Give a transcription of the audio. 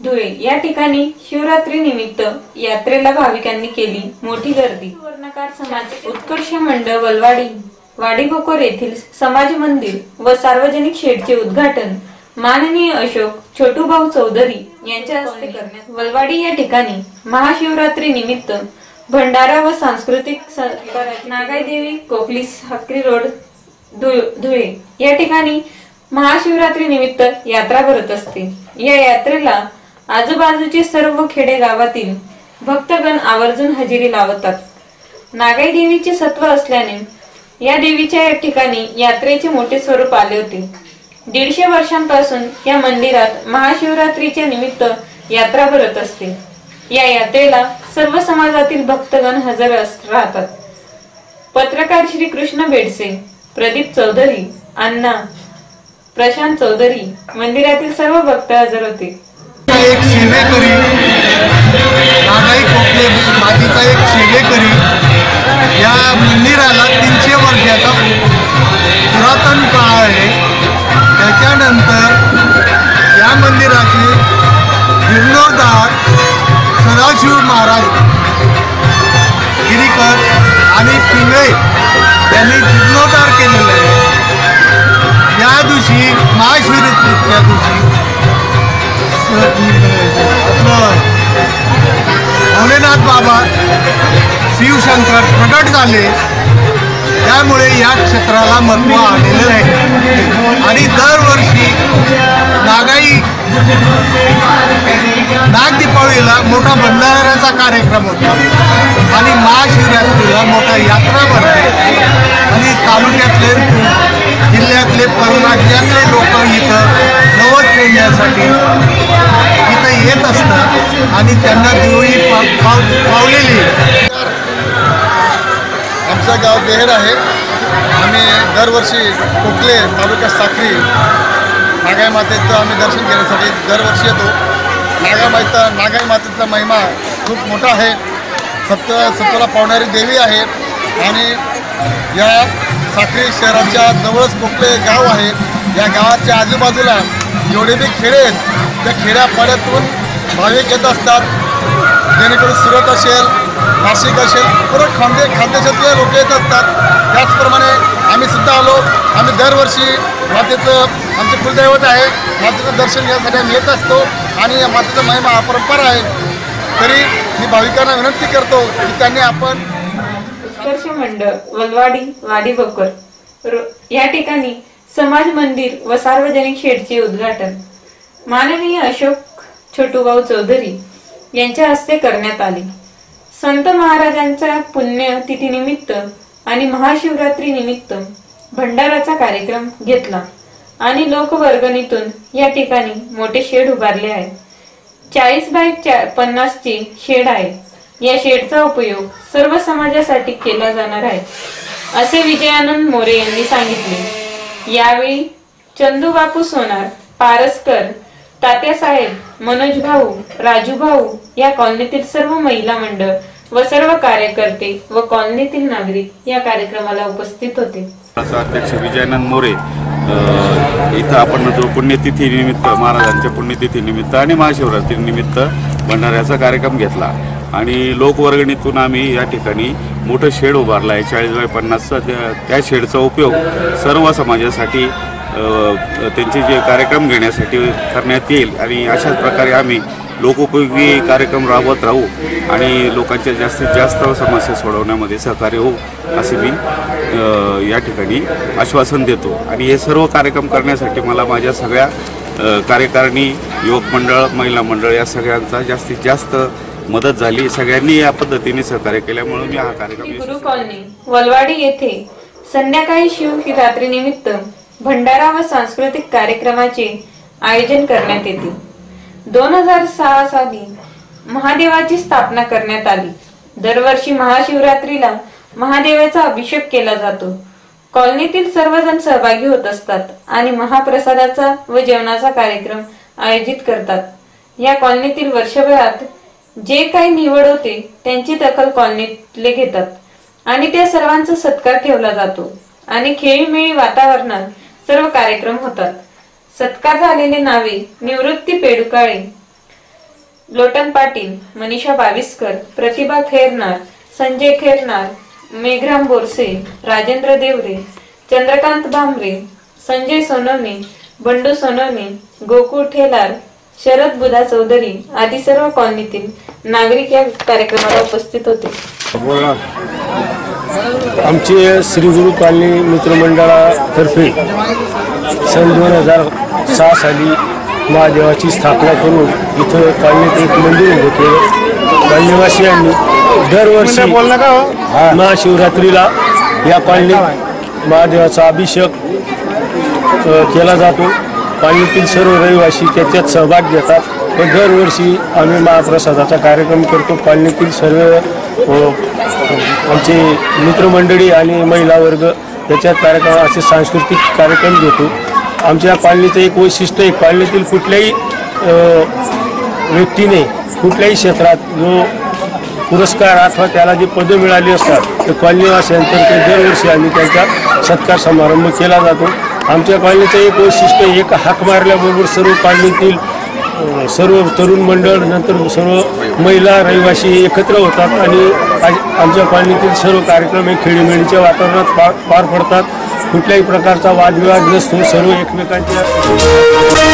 धुळे. या ठिकाणी शिवरात्री निमित्त यात्रेला भाविकांनी केली मोठी गर्दी. वर्णकार समाज उत्कर्ष मंडळ वलवाडी वाडीबोकोर येथील समाज मंदिर व सार्वजनिक शेडचे उद्घाटन माननीय अशोक छोटूभाऊ चौधरी यांच्या हस्ते करण्यात वलवाडी या ठिकाणी महाशिवरात्री निमित्त भंडारा व सांस्कृतिक नागाई देवी कोकली साक्री रोड धुळे. या ठिकाणी महाशिवरात्री निमित्त यात्रा भरत असते. या यात्रेला आजूबाजूचे सर्व खेडे गावातील भक्तगण आवर्जून हजेरी लावतात. नागाई देवीचे सत्व असल्याने या देवीच्या या ठिकाणी यात्रेचे मोठे स्वरूप आले होते. दीडशे वर्षांपासून या मंदिरात महाशिवरात्रीच्या निमित्त यात्रा भरत असते. या यात्रेला सर्व समाजातील भक्तगण हजर राहतात. पत्रकार श्री कृष्ण बेडसे प्रदीप चौधरी अण्णा प्रशांत चौधरी मंदिरातील सर्व भक्त हजर होते. एक सेवेकरी नागाई कोकणे मातीचा एक सेवेकरी या मंदिराला तीनशे वर्षाचा पुरातन काळ आहे. त्याच्यानंतर या मंदिराचे जीर्णोद्धार सदाशिव महाराज गिरीकर आणि पिंगळे यांनी जीर्णोद्धार या दिवशी महाशिवरात्रीच्या दिवशी. भोलेनाथ बाबा शिवशंकर प्रगट झाले. त्यामुळे या क्षेत्राला महत्त्व आलेलं आहे. आणि दरवर्षी नागाई नागदीपावलीला मोठा भंडाऱ्याचा कार्यक्रम होतो. आणि महाशिवरात्रीला मोठा यात्रा भरते. आणि तालुक्यातले करण्यासाठी इथं येत असतं आणि त्यांना दिवळी पाव पावलेली. आमचं गाव बेहेर आहे. आम्ही दरवर्षी कोकले तालुक्यात साखरी नागाई मातेचं आम्ही दर्शन घेण्यासाठी दरवर्षी येतो. नागा माता नागाई मातेचा महिमा खूप मोठा आहे. सत्य सत्याला पावणारी देवी आहे. आणि या साखरी शहराच्या जवळच कोकले गाव आहे या गावाच्या आजूबाजूला जेवढे बी खेडे आहेत त्या खेड्यापाड्यातून भाविक येत असतात. जेणेकरून सुरत असेल नाशिक असेल परत खांदे खानदेशातले लोक येत असतात. त्याचप्रमाणे आम्ही सुद्धा आलो. आम्ही दरवर्षी मातेचं आमचे कुलदैवत आहे. मातेचं दर्शन घेण्यासाठी आम्ही येत असतो. आणि मातेचा महिमा हा परंपरा आहे. तरी मी भाविकांना विनंती करतो की त्यांनी आपण उत्कर्ष मंडळ वलवाडी वाडी बकर या ठिकाणी समाज मंदिर व सार्वजनिक शेडचे उद्घाटन. माननीय अशोक छोटूभाऊ चौधरी यांच्या हस्ते करण्यात आले. संत महाराजांच्या पुण्यतिथीनिमित्त आणि महाशिवरात्री निमित्त भंडाराचा कार्यक्रम घेतला आणि लोकवर्गणीतून या ठिकाणी मोठे शेड उभारले आहे चाळीस बाय पन्नास पन्नासची शेड आहे या शेडचा उपयोग सर्व समाजासाठी केला जाणार आहे असे विजयानंद मोरे यांनी सांगितले. यावेळी चंदूबापू सोनार पारसकर तात्यासाहेब मनोज भाऊ राजू भाऊ या कॉलनीतील सर्व महिला मंडळ व सर्व कार्यकर्ते व कॉलनीतील नागरिक या कार्यक्रमाला उपस्थित होते. अध्यक्ष विजयानंद मोरे इथं आपण जो पुण्यतिथी निमित्त महाराजांच्या पुण्यतिथी निमित्त आणि महाशिवरात्री निमित्त भंडाऱ्याचा कार्यक्रम घेतला. आणि लोकवर्गणीतून आम्ही या ठिकाणी मोठं शेड उभारलं आहे. चाळीस बाय पन्नासचा त्या त्या शेडचा उपयोग सर्व समाजासाठी त्यांचे जे कार्यक्रम घेण्यासाठी करण्यात येईल आणि अशाच प्रकारे आम्ही लोकोपयोगी कार्यक्रम राबवत राहू आणि लोकांच्या जास्तीत जास्त समस्या सोडवण्यामध्ये सहकार्य होऊ असे मी या ठिकाणी आश्वासन देतो. आणि हे सर्व कार्यक्रम करण्यासाठी मला माझ्या सगळ्या कार्यकारिणी युवक मंडळ महिला मंडळ या सगळ्यांचा जास्तीत जास्त मदत झाली. सगळ्यांनी या पद्धतीने सहकार्य केल्यामुळे मी हा कार्यक्रम गुरु कॉलनी वलवाडी येथे संध्याकाळी शिवरात्री निमित्त भंडारा व सांस्कृतिक कार्यक्रमाचे आयोजन करण्यात येते. दोन हजार सहा साली महादेवाची स्थापना करण्यात आली. दरवर्षी महाशिवरात्रीला महादेवाचा अभिषेक केला जातो. कॉलनीतील सर्वजण सहभागी होत असतात आणि महाप्रसादाचा व जेवणाचा कार्यक्रम आयोजित करतात. या कॉलनीतील वर्षभरात जे काही निवड होते त्यांची दखल कॉलनीतले घेतात. आणि त्या सर्वांचा सत्कार ठेवला जातो. आणि खेळीमेळी वातावरणात सर्व कार्यक्रम होतात. सत्कार झालेले नावे निवृत्ती पेडुकाळे लोटन पाटील मनीषा बाविस्कर प्रतिभा खेरनार संजय खेरनार मेघराम बोरसे राजेंद्र देवरे चंद्रकांत भांबरे संजय सोनवणे बंडू सोनवणे गोकुळ ठेलार शरद बुधा चौधरी आदी सर्व कॉलनीतील नागरिक या कार्यक्रमाला उपस्थित होते. आमचे श्री गुरु कॉलनी मित्रमंडळातर्फे सन दोन हजार सहा साली महादेवाची स्थापना करून इथं कॉलनीत एक मंदिर उभं केलं. कॉलनीवासियांनी दरवर्षी महाशिवरात्रीला या कॉलनीत महादेवाचा अभिषेक केला जातो. कॉलनीतील सर्व रहिवासी त्याच्यात सहभाग घेतात. व दरवर्षी आम्ही महाप्रसादाचा कार्यक्रम करतो. कॉलनीतील सर्व आमची आमचे मित्रमंडळी आणि महिला वर्ग त्याच्यात कार्यक्रम असे सांस्कृतिक कार्यक्रम घेतो. आमच्या पाळणीचं एक वैशिष्ट्य आहे पाळणीतील कुठल्याही व्यक्तीने कुठल्याही क्षेत्रात जो पुरस्कार अथवा त्याला जी पदं मिळाली असतात ते कॉलनीवासियांतर्फे दरवर्षी आम्ही त्यांचा सत्कार समारंभ केला जातो. आमच्या कॉलनीचं एक वैशिष्ट्य एक हाक मारल्याबरोबर सर्व कॉलनीतील सर्व तरुण मंडळ नंतर सर्व महिला रहिवासी एकत्र होतात आणि आज- आमच्या कॉलनीतील सर्व कार्यक्रम हे खेळीमेळीच्या वातावरणात पार पार पडतात कुठल्याही प्रकारचा वादविवाद नसतो सर्व एकमेकांच्या